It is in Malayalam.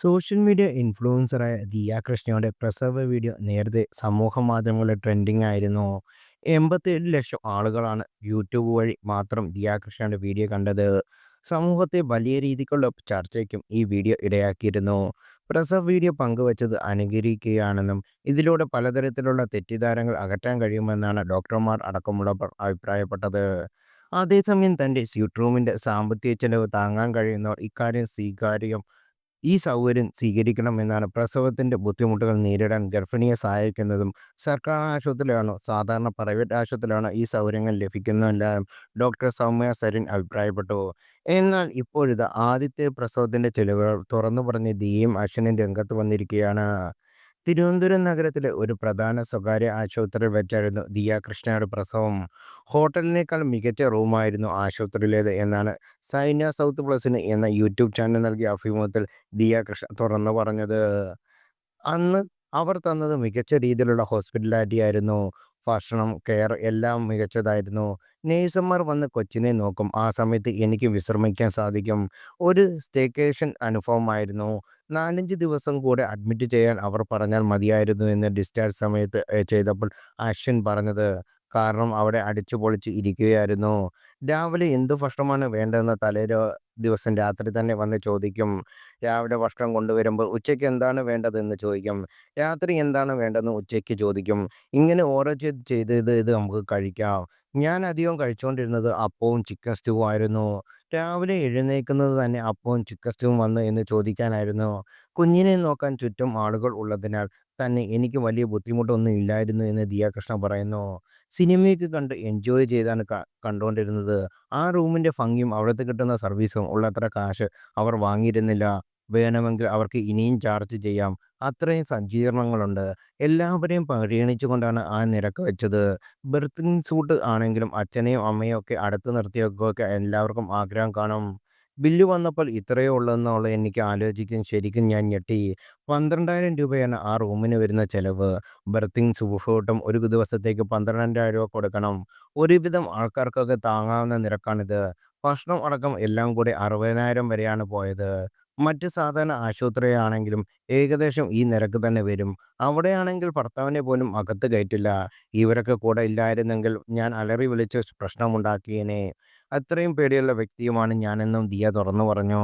സോഷ്യൽ മീഡിയ ഇൻഫ്ലുവൻസറായ ദിയ കൃഷ്ണയുടെ പ്രസവ വീഡിയോ നേരത്തെ സമൂഹ മാധ്യമങ്ങളിൽ ട്രെൻഡിങ് ആയിരുന്നു. 87,00,000 ആളുകളാണ് യൂട്യൂബ് വഴി മാത്രം ദിയ കൃഷ്ണയുടെ വീഡിയോ കണ്ടത്. സമൂഹത്തെ വലിയ രീതിക്കുള്ള ചർച്ചയ്ക്കും ഈ വീഡിയോ ഇടയാക്കിയിരുന്നു. പ്രസവ വീഡിയോ പങ്കുവച്ചത് അനുകരിക്കുകയാണെന്നും ഇതിലൂടെ പലതരത്തിലുള്ള തെറ്റിദ്ധാരങ്ങൾ അകറ്റാൻ കഴിയുമെന്നാണ് ഡോക്ടർമാർ അടക്കമുള്ളവർ അഭിപ്രായപ്പെട്ടത്. അതേസമയം തന്റെ സ്യൂട്ട് റൂമിന്റെ സാമ്പത്തിക ചെലവ് താങ്ങാൻ കഴിയുന്നവർ ഇക്കാര്യം സ്വീകാര്യം ഈ സൗകര്യം സ്വീകരിക്കണമെന്നാണ്. പ്രസവത്തിന്റെ ബുദ്ധിമുട്ടുകൾ നേരിടാൻ ഗർഭിണിയെ സഹായിക്കുന്നതും സർക്കാർ ആശുപത്രിയിലാണോ സാധാരണ പ്രൈവറ്റ് ആശുപത്രിയിലാണോ ഈ സൗകര്യങ്ങൾ ലഭിക്കുന്നതെല്ലാം ഡോക്ടർ സൗമ്യ സരിൻ അഭിപ്രായപ്പെട്ടു. എന്നാൽ ഇപ്പോഴിത് ആദ്യത്തെ പ്രസവത്തിന്റെ ചെലവുകൾ തുറന്നുപറഞ്ഞ് ദിയയും അശ്വനും രംഗത്ത് വന്നിരിക്കുകയാണ്. തിരുവനന്തപുരം നഗരത്തിലെ ഒരു പ്രധാന സ്വകാര്യ ആശുപത്രിയിൽ വെച്ചായിരുന്നു ദിയ കൃഷ്ണയുടെ പ്രസവം. ഹോട്ടലിനേക്കാൾ മികച്ച റൂമായിരുന്നു ആശുപത്രിയിലേത് എന്നാണ് സൈന്യ സൗത്ത് പ്ലസിന് എന്ന യൂട്യൂബ് ചാനൽ നൽകിയ അഭിമുഖത്തിൽ ദിയ കൃഷ്ണ തുറന്നു പറഞ്ഞത്. അന്ന് അവർ തന്നത് മികച്ച രീതിയിലുള്ള ഹോസ്പിറ്റാലിറ്റിയായിരുന്നു. ഭക്ഷണം, കെയർ എല്ലാം മികച്ചതായിരുന്നു. നേഴ്സുമാർ വന്ന് കൊച്ചിനെ നോക്കും. ആ സമയത്ത് എനിക്ക് വിശ്രമിക്കാൻ സാധിക്കും. ഒരു സ്റ്റേക്കേഷൻ അനുഭവമായിരുന്നു. നാലഞ്ച് ദിവസം കൂടെ അഡ്മിറ്റ് ചെയ്യാൻ അവർ പറഞ്ഞാൽ മതിയായിരുന്നു എന്ന് ഡിസ്ചാർജ് സമയത്ത് ചെയ്തപ്പോൾ അശ്വിൻ പറഞ്ഞത്. കാരണം അവിടെ അടിച്ചു പൊളിച്ച് ഇരിക്കുകയായിരുന്നു. രാവിലെ എന്ത് ഭക്ഷണമാണ് വേണ്ടതെന്ന് തലേ ദിവസം രാത്രി തന്നെ വന്ന് ചോദിക്കും. രാവിലെ ഭക്ഷണം കൊണ്ടുവരുമ്പോൾ ഉച്ചയ്ക്ക് എന്താണ് വേണ്ടതെന്ന് ചോദിക്കും. രാത്രി എന്താണ് വേണ്ടതെന്ന് ഉച്ചയ്ക്ക് ചോദിക്കും. ഇങ്ങനെ ഓരോ ചെയ്ത് ചെയ്ത് ഇത് നമുക്ക് കഴിക്കാം. ഞാൻ അധികം കഴിച്ചുകൊണ്ടിരുന്നത് അപ്പവും ചിക്കൻ സ്റ്റൂവും ആയിരുന്നു. രാവിലെ എഴുന്നേൽക്കുന്നത് തന്നെ അപ്പവും ചിക്കൻ സ്റ്റൂവും വന്നു എന്ന് ചോദിക്കാനായിരുന്നു. കുഞ്ഞിനെ നോക്കാൻ ചുറ്റും ആളുകൾ ഉള്ളതിനാൽ തന്നെ എനിക്ക് വലിയ ബുദ്ധിമുട്ടൊന്നും ഇല്ലായിരുന്നു എന്ന് ദിയാകൃഷ്ണ പറയുന്നു. സിനിമയൊക്കെ കണ്ട് എൻജോയ് ചെയ്താണ് കണ്ടുകൊണ്ടിരുന്നത് ആ റൂമിന്റെ ഭംഗിയും അവിടുത്തെ കിട്ടുന്ന സർവീസും ഉള്ളത്ര കാശ് അവർ വാങ്ങിയിരുന്നില്ല. വേണമെങ്കിൽ അവർക്ക് ഇനിയും ചാർജ് ചെയ്യാം. അത്രയും സജ്ജീകരണങ്ങളുണ്ട്. എല്ലാവരെയും പരിഗണിച്ചുകൊണ്ടാണ് ആ നിരക്ക് വെച്ചത്. ബെർത്തിങ് സൂട്ട് ആണെങ്കിലും അച്ഛനെയും അമ്മയും ഒക്കെ അടുത്ത് നിർത്തിയൊക്കെ എല്ലാവർക്കും ആഗ്രഹം കാണും. ബില്ല് വന്നപ്പോൾ ഇത്രയേ ഉള്ളൂന്നുള്ളത് എനിക്ക് ആലോചിക്കും ശരിക്കും ഞാൻ ഞെട്ടി. പന്ത്രണ്ടായിരം രൂപയാണ് ആ റൂമിന് വരുന്ന ചെലവ്. ബർത്തിങ് സൂഫോട്ടും ഒരു ദിവസത്തേക്ക് പന്ത്രണ്ടായിരം രൂപ കൊടുക്കണം. ഒരുവിധം ആൾക്കാർക്കൊക്കെ താങ്ങാവുന്ന നിരക്കാണിത്. ഭക്ഷണം അടക്കം എല്ലാം കൂടി അറുപതിനായിരം വരെയാണ് പോയത്. മറ്റ് സാധാരണ ആശുപത്രിയാണെങ്കിലും ഏകദേശം ഈ നിരക്ക് തന്നെ വരും. അവിടെയാണെങ്കിൽ ഭർത്താവിനെ പോലും അകത്ത് കയറ്റില്ല. ഇവരൊക്കെ കൂടെ ഇല്ലായിരുന്നെങ്കിൽ ഞാൻ അലറി വിളിച്ച് പ്രശ്നമുണ്ടാക്കിയേനെ. അത്രയും പേടിയുള്ള വ്യക്തിയുമാണ് ഞാനെന്നും ദിയ തുറന്നു പറഞ്ഞു.